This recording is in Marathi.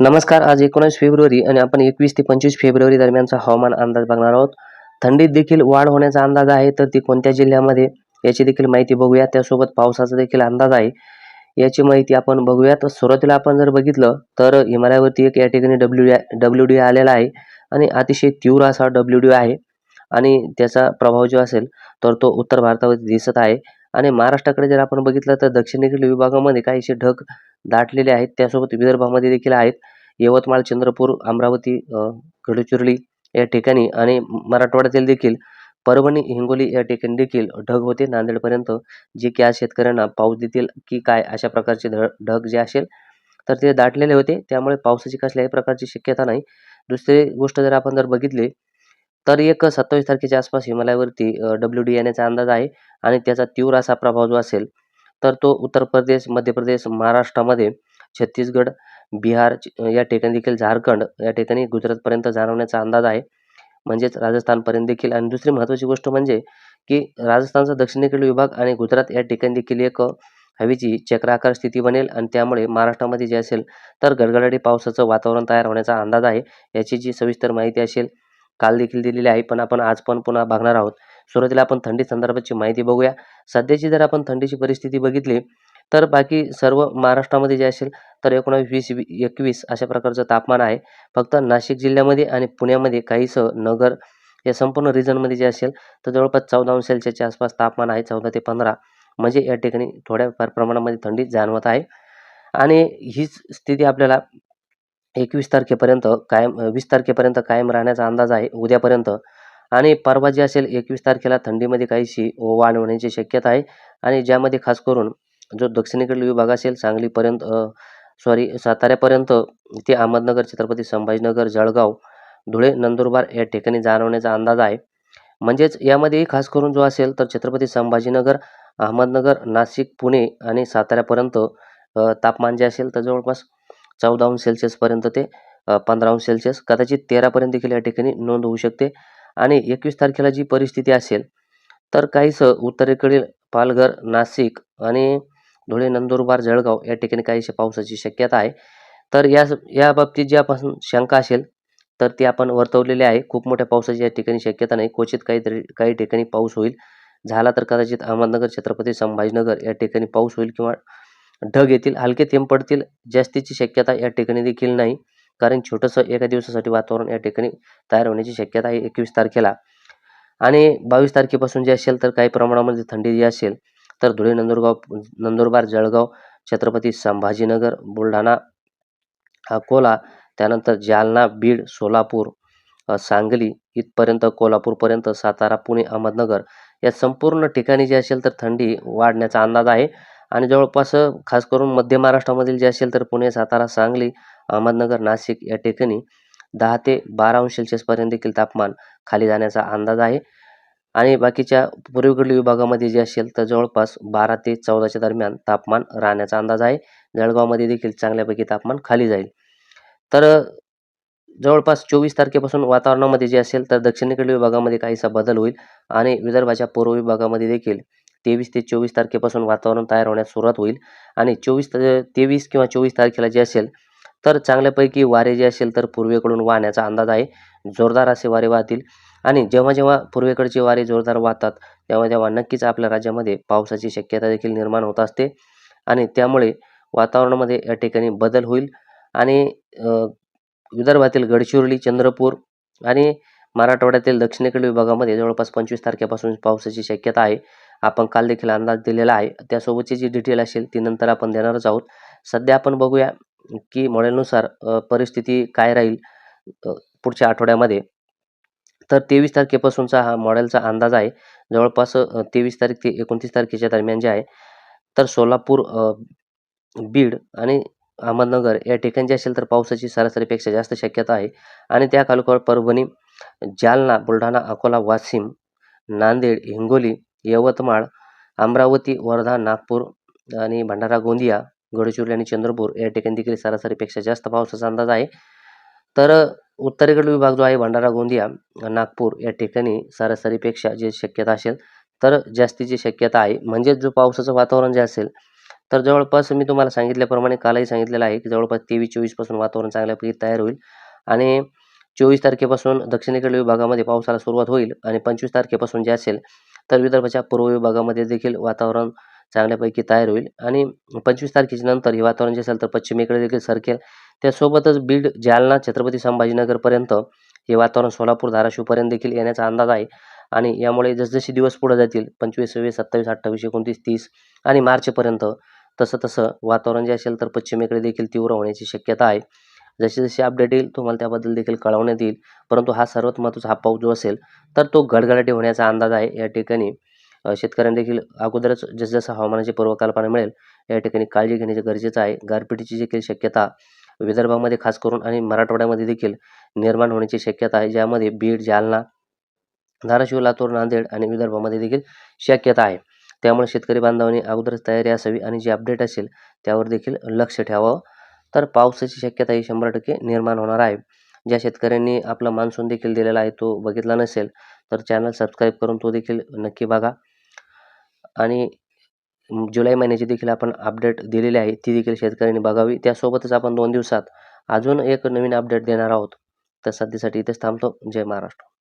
नमस्कार आज एकोणीस फेब्रुवारी आणि आपण एकवीस ते पंचवीस फेब्रुवारी दरम्यानचा हवामान अंदाज बघणार आहोत. थंडीत देखील वाढ होण्याचा अंदाज आहे तर ती कोणत्या जिल्ह्यामध्ये याची देखील माहिती बघूया त्यासोबत पावसाचा देखील अंदाज आहे. याची माहिती आपण बघूया तर सुरुवातीला आपण जर बघितलं तर हिमालयावरती एक या ठिकाणी डब्ल्यू डब्ल्यू डी आलेला आहे आणि अतिशय तीव्र असा डब्ल्यू डी आहे आणि त्याचा प्रभाव जो असेल तर तो उत्तर भारतावरती दिसत आहे. आणि महाराष्ट्राकडे जर आपण बघितलं तर दक्षिणेकडील विभागामध्ये काहीसे ढग दाटलेले आहेत. त्यासोबत विदर्भामध्ये देखील आहेत. यवतमाळ चंद्रपूर अमरावती गडचिरोली या ठिकाणी आणि मराठवाड्यातील देखील परभणी हिंगोली या ठिकाणी देखील ढग होते. नांदेडपर्यंत जे की आज शेतकऱ्यांना पाऊस देतील की काय अशा प्रकारचे ढ ढग जे असेल तर ते दाटलेले होते. त्यामुळे पावसाची कसल्याही प्रकारची शक्यता नाही. दुसरी गोष्ट जर आपण जर बघितली तर एक सत्तावीस तारखेच्या आसपास हिमालयावरती डब्ल्यू डी येण्याचा अंदाज आहे आणि त्याचा तीव्र असा प्रभाव जो असेल तर तो उत्तर प्रदेश मध्य प्रदेश महाराष्ट्रामध्ये छत्तीसगड बिहार या ठिकाणी देखील झारखंड या ठिकाणी गुजरातपर्यंत जाणवण्याचा अंदाज आहे. म्हणजेच राजस्थानपर्यंत देखील. आणि दुसरी महत्त्वाची गोष्ट म्हणजे की राजस्थानचा दक्षिणेकडील विभाग आणि गुजरात या ठिकाणी देखील एक हवेची चक्राकार स्थिती बनेल आणि त्यामुळे महाराष्ट्रामध्ये जे असेल तर गडगडाटी पावसाचं वातावरण तयार होण्याचा अंदाज आहे. याची जी सविस्तर माहिती असेल काल देखील दिलेली आहे पण आपण आज पण पुन्हा बघणार आहोत. सुरुवातीला आपण थंडी संदर्भाची माहिती बघूया. सध्याची जर आपण थंडीची परिस्थिती बघितली तर बाकी सर्व महाराष्ट्रामध्ये जे असेल तर एकोणावीस वीस वी- एकवीस अशा प्रकारचं तापमान आहे. फक्त नाशिक जिल्ह्यामध्ये आणि पुण्यामध्ये काहीसं नगर या संपूर्ण रिजनमध्ये जे असेल तर जवळपास चौदा अंश सेल्सिअसच्या आसपास तापमान आहे चौदा ते पंधरा. म्हणजे या ठिकाणी थोड्याफार प्रमाणामध्ये थंडी जाणवत आहे. आणि हीच स्थिती आपल्याला एकवीस तारखेपर्यंत कायम वीस तारखेपर्यंत कायम राहण्याचा अंदाज आहे उद्यापर्यंत. आणि परवा जी असेल एकवीस तारखेला थंडीमध्ये काहीशी वाढ होण्याची शक्यता आहे. आणि ज्यामध्ये खास करून जो दक्षिणेकडील विभाग असेल सांगलीपर्यंत सॉरी साताऱ्यापर्यंत ते अहमदनगर छत्रपती संभाजीनगर जळगाव धुळे नंदुरबार या ठिकाणी जाणवण्याचा अंदाज आहे. म्हणजेच यामध्येही खास करून जो असेल तर छत्रपती संभाजीनगर अहमदनगर नाशिक पुणे आणि साताऱ्यापर्यंत तापमान जे असेल तर जवळपास चौदा अंश सेल्सिअसपर्यंत ते पंधरा अंश सेल्सिअस कदाचित तेरापर्यंत देखील या ठिकाणी नोंद होऊ शकते. आणि एकवीस तारखेला जी परिस्थिती असेल तर काहीसं उत्तरेकडील पालघर नाशिक आणि धुळे नंदुरबार जळगाव या ठिकाणी काहीशी पावसाची शक्यता आहे. तर या या बाबतीत जी आपण शंका असेल तर ती आपण वर्तवलेली आहे. खूप मोठ्या पावसाची या ठिकाणी शक्यता नाही. क्वचित काहीतरी काही ठिकाणी पाऊस होईल. झाला तर कदाचित अहमदनगर छत्रपती संभाजीनगर या ठिकाणी पाऊस होईल किंवा ढग येतील हलके थेंब पडतील. जास्तीची शक्यता या ठिकाणी देखील नाही. कारण छोटंसं एका दिवसासाठी वातावरण या ठिकाणी तयार होण्याची शक्यता आहे एकवीस तारखेला. आणि बावीस तारखेपासून जे असेल तर काही प्रमाणामध्ये थंडी जी असेल तर धुळे नंदुरगाव नंदुरबार जळगाव छत्रपती संभाजीनगर बुलढाणा अकोला त्यानंतर जालना बीड सोलापूर सांगली इथपर्यंत कोल्हापूरपर्यंत सातारा पुणे अहमदनगर या संपूर्ण ठिकाणी जे असेल तर थंडी वाढण्याचा अंदाज आहे. आणि जवळपास खास करून मध्य महाराष्ट्रामधील जे असेल तर पुणे सातारा सांगली अहमदनगर नाशिक या ठिकाणी दहा ते बारा अंश सेल्सिअसपर्यंत देखील तापमान खाली जाण्याचा अंदाज आहे. आणि बाकीच्या पूर्वेकडील विभागामध्ये जे असेल तर जवळपास बारा ते चौदाच्या दरम्यान तापमान राहण्याचा अंदाज आहे. जळगावमध्ये देखील चांगल्यापैकी तापमान खाली जाईल. तर जवळपास चोवीस तारखेपासून वातावरणामध्ये जे असेल तर दक्षिणेकडील विभागामध्ये काहीसा बदल होईल आणि विदर्भाच्या पूर्व विभागामध्ये देखील तेवीस ते चोवीस तारखेपासून वातावरण तयार होण्यास सुरुवात होईल. आणि चोवीस तेवीस किंवा चोवीस तारखेला जे असेल तर चांगल्यापैकी वारे जे असेल तर पूर्वेकडून वाहण्याचा अंदाज आहे. जोरदार असे वारे वाहतील. आणि जेव्हा जेव्हा पूर्वेकडचे वारे जोरदार वाहतात तेव्हा तेव्हा नक्कीच आपल्या राज्यामध्ये पावसाची शक्यता देखील निर्माण होत असते. आणि त्यामुळे वातावरणामध्ये या ठिकाणी बदल होईल. आणि विदर्भातील गडचिरोली चंद्रपूर आणि मराठवाड्यातील दक्षिणेकडील विभागामध्ये जवळपास पंचवीस तारखेपासून पावसाची शक्यता आहे. आपण काल देखील अंदाज दिलेला आहे. त्यासोबतची जी डिटेल असेल ती नंतर आपण देणारच आहोत. सध्या आपण बघूया की मॉडेलनुसार परिस्थिती काय राहील पुढच्या आठवड्यामध्ये. तर तेवीस तारखेपासूनचा हा मॉडेलचा अंदाज आहे. जवळपास तेवीस तारीख ते एकोणतीस तारखेच्या दरम्यान जे आहे तर सोलापूर बीड आणि अहमदनगर या ठिकाणी जे असेल तर पावसाची सरासरीपेक्षा जास्त शक्यता आहे. आणि त्या खालोखाल परभणी जालना बुलढाणा अकोला वाशिम नांदेड हिंगोली यवतमाळ अमरावती वर्धा नागपूर आणि भंडारा गोंदिया गडचिरोली आणि चंद्रपूर या ठिकाणी देखील सरासरीपेक्षा जास्त पावसाचा अंदाज आहे. तर उत्तरेकडील विभाग जो आहे भंडारा गोंदिया नागपूर या ठिकाणी सरासरीपेक्षा जे शक्यता असेल तर जास्तीची शक्यता आहे. म्हणजेच जो पावसाचं वातावरण जे असेल तर जवळपास मी तुम्हाला सांगितल्याप्रमाणे कालही सांगितलेलं आहे की जवळपास तेवीस चोवीसपासून वातावरण चांगल्यापैकी तयार होईल. आणि चोवीस तारखेपासून दक्षिणेकडील विभागामध्ये पावसाला सुरुवात होईल आणि पंचवीस तारखेपासून जे असेल तर विदर्भाच्या पूर्व विभागामध्ये देखील वातावरण चांगल्यापैकी तयार होईल. आणि पंचवीस तारखेच्या नंतर हे वातावरण जे असेल तर पश्चिमेकडे देखील सरकेल. त्यासोबतच बीड जालना छत्रपती संभाजीनगरपर्यंत हे वातावरण सोलापूर धाराशिवपर्यंत देखील येण्याचा अंदाज आहे. आणि यामुळे जसजसे दिवस पुढे जातील पंचवीस सव्वीस सत्तावीस अठ्ठावीस एकोणतीस तीस आणि मार्चपर्यंत तसं तसं वातावरण जे असेल तर पश्चिमेकडे देखील तीव्र होण्याची शक्यता आहे. जशी जशी अपडेट येईल तुम्हाला त्याबद्दल देखील कळवण्यात येईल. परंतु हा सर्वात महत्त्वाचा हा पाऊस जो असेल तर तो गडगडाटी होण्याचा अंदाज आहे. या ठिकाणी शेतकऱ्यांना देखील अगोदरच जसजसं हवामानाची पूर्वकल्पना मिळेल या ठिकाणी काळजी घेण्याचे गरजेचं आहे. गारपिटीची देखील शक्यता विदर्भामध्ये खास करून आणि मराठवाड्यामध्ये देखील निर्माण होण्याची शक्यता आहे. ज्यामध्ये बीड जालना धाराशिव लातूर नांदेड आणि विदर्भामध्ये देखील शक्यता आहे. त्यामुळे शेतकरी बांधवांनी अगोदरच तयारी असावी आणि जे अपडेट असेल त्यावर देखील लक्ष ठेवावं. तर पावसाची शक्यता ही शंभर टक्के निर्माण होणार आहे. ज्या शेतकऱ्यांनी आपला मान्सून देखील दिलेला आहे तो बघितला नसेल तर चॅनल सबस्क्राईब करून तो देखील नक्की बघा. आणि जुलै महिन्याची देखील आपण अपडेट दिलेली आहे ती देखील शेतकऱ्यांनी बघावी. त्यासोबतच आपण दोन दिवसात अजून एक नवीन अपडेट देणार आहोत. तर सध्यासाठी इथेच थांबतो. जय महाराष्ट्र.